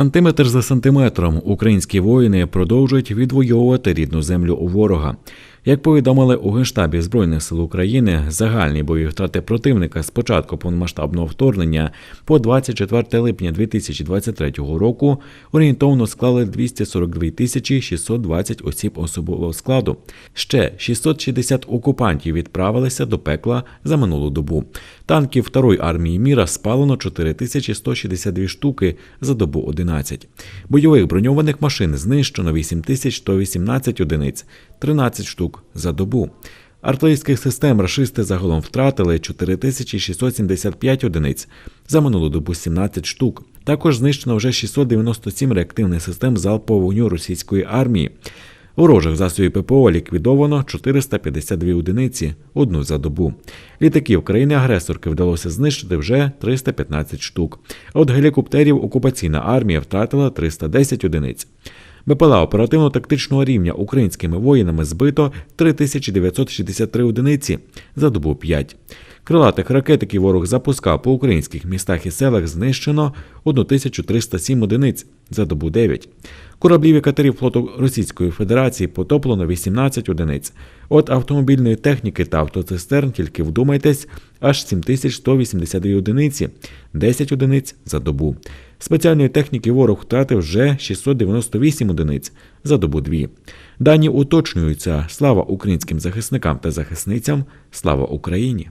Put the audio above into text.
Сантиметр за сантиметром українські воїни продовжують відвоювати рідну землю у ворога. Як повідомили у Генштабі Збройних сил України, загальні бойові втрати противника з початку повномасштабного вторгнення по 24 липня 2023 року орієнтовно склали 242 тисячі 620 осіб особового складу. Ще 660 окупантів відправилися до пекла за минулу добу. Танків Второї армії міра спалено 4162 штуки за добу 11. Бойових броньованих машин знищено 8118 одиниць, 13 штук за добу. Артилерійських систем рашисти загалом втратили 4675 одиниць, за минулу добу 17 штук. Також знищено вже 697 реактивних систем залпового вогню російської армії. Ворожих засобів ППО ліквідовано 452 одиниці, одну за добу. Літаків країни-агресорки вдалося знищити вже 315 штук. От гелікоптерів окупаційна армія втратила 310 одиниць. БПЛА оперативно-тактичного рівня українськими воїнами збито 3963 одиниці за добу 5. Крилатих ракетиків ворог запускав по українських містах і селах знищено 1307 одиниць за добу 9. Кораблів і катерів флоту Російської Федерації потоплено 18 одиниць. От автомобільної техніки та автоцистерн, тільки вдумайтесь, аж 7182 одиниці, 10 одиниць за добу. Спеціальної техніки ворог втратив вже 698 одиниць за добу 2. Дані уточнюються. Слава українським захисникам та захисницям, слава Україні!